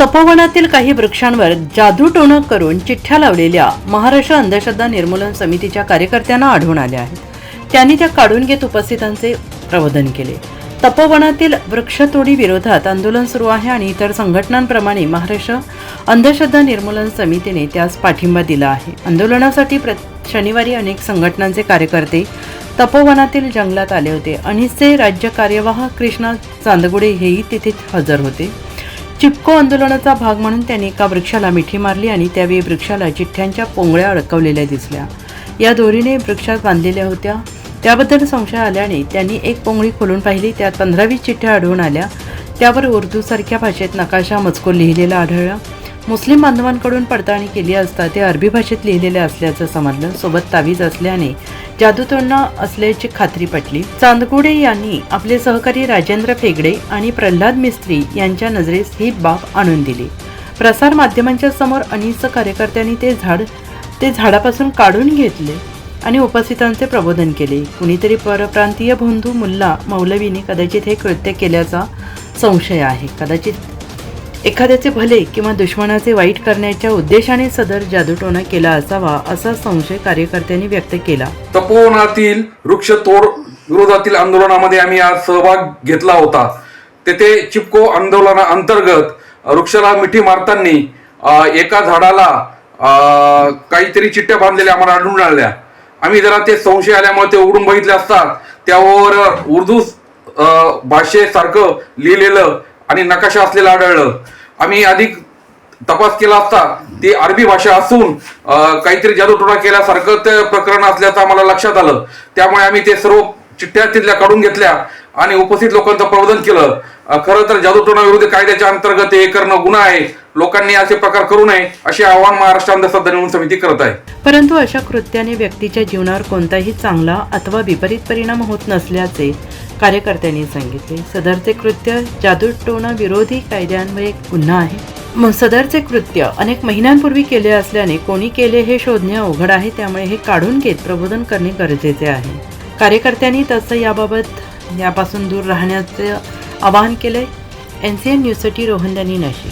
तपोवनातील काही वृक्षांवर जादूटोणं करून चिठ्ठ्या लावलेल्या महाराष्ट्र अंधश्रद्धा निर्मूलन समितीच्या कार्यकर्त्यांना आढळून आल्या आहेत. त्यांनी त्या काढून घेत उपस्थितांचे प्रबोधन केले. तपोवनातील वृक्षतोडी विरोधात आंदोलन सुरू आहे आणि इतर संघटनांप्रमाणे महाराष्ट्र अंधश्रद्धा निर्मूलन समितीने त्यास पाठिंबा दिला आहे. आंदोलनासाठी प्र शनिवारी अनेक संघटनांचे कार्यकर्ते तपोवनातील जंगलात आले होते. अनिसचे राज्य कार्यवाह कृष्णा चांदगुडे हेही तिथे हजर होते. चिपको आंदोलनाचा भाग म्हणून त्यांनी एका वृक्षाला मिठी मारली आणि त्यावेळी वृक्षाला चिठ्ठ्यांच्या पोंगळ्या अडकवलेल्या दिसल्या. या दोरीने वृक्षात बांधलेल्या होत्या. त्याबद्दल संशय आल्याने त्यांनी एक पोंगळी खोलून पाहिली. त्यात पंधरावीस चिठ्ठ्या आढळून आल्या. त्यावर उर्दूसारख्या भाषेत नकाशा मजकूर लिहिलेला आढळला. मुस्लिम बांधवांकडून पडताळणी केली असता ते अरबी भाषेत लिहिलेले असल्याचं समजलं. सोबत तावीज असल्याने जादूतोडणा असल्याची खात्री पटली. चांदगुडे यांनी आपले सहकारी राजेंद्र फेगडे आणि प्रल्हाद मिस्त्री यांच्या नजरेस ही बाब आणून दिली. प्रसार माध्यमांच्या समोर अनिस कार्यकर्त्यांनी ते झाड ते झाडापासून काढून घेतले आणि उपस्थितांचे प्रबोधन केले. कुणीतरी परप्रांतीय बंधू मुल्ला मौलवीने कदाचित हे कृत्य केल्याचा संशय आहे. कदाचित एखाद्याचे भले किंवा दुश्मनाचे वाईट करण्याच्या उद्देशाने सदर जादूटोणा केला असावा असा संशय कार्यकर्त्यांनी व्यक्त केला. तपोवनातील वृक्षतोड विरोधातील आंदोलनामध्ये आम्ही आज सहभाग घेतला होता. तेथे चिपको आंदोलना अंतर्गत वृक्षाला मिठी मारताना एका झाडाला काहीतरी चिठ्ठ्या बांधलेल्या आम्हाला आढळून आल्या. आम्ही जरा ते संशय आल्यामुळे ते उघडून बघितले असतात. त्यावर उर्दू भाषेसारखं लिहिलेलं आणि नकाशा असलेलं आढळलं. आम्ही अधिक तपास केला असता ती अरबी भाषा असून काहीतरी जादूटोणा केल्यासारखं ते प्रकरण असल्याचं आम्हाला लक्षात आलं. त्यामुळे आम्ही ते सर्व चिठ्ठ्या तिथल्या काढून घेतल्या आणि उपस्थित लोकांचं प्रबोधन केलं. खरं तर जादूटोणा विरोधी कायद्याच्या अंतर्गत हे करणं गुन्हा आहे. लोकांनी असे प्रकार करू नये असे आवाहन महाराष्ट्र अंधश्रद्धा निर्मूलन समिती करत आहे. परंतु अशा कृत्याने व्यक्तीच्या जीवनावर कोणताही चांगला अथवा विपरीत परिणाम होत नसल्याचे कार्यकर्त्यांनी सांगितले सदरचे कृत्य जादूटोणा विरोधी कायद्यान्वये गुन्हा आहे. सदरचे कृत्य अनेक महिन्यांपूर्वी केले असल्याने कोणी केले हे शोधणे अवघड आहे त्यामुळे हे काढून घेत प्रबोधन करणे गरजेचे आहे. कार्यकर्त्यांनी तसं याबाबत यापासून दूर राहण्याचे आवाहन केले एन सी एन न्यूजसाठी रोहन नाशिक.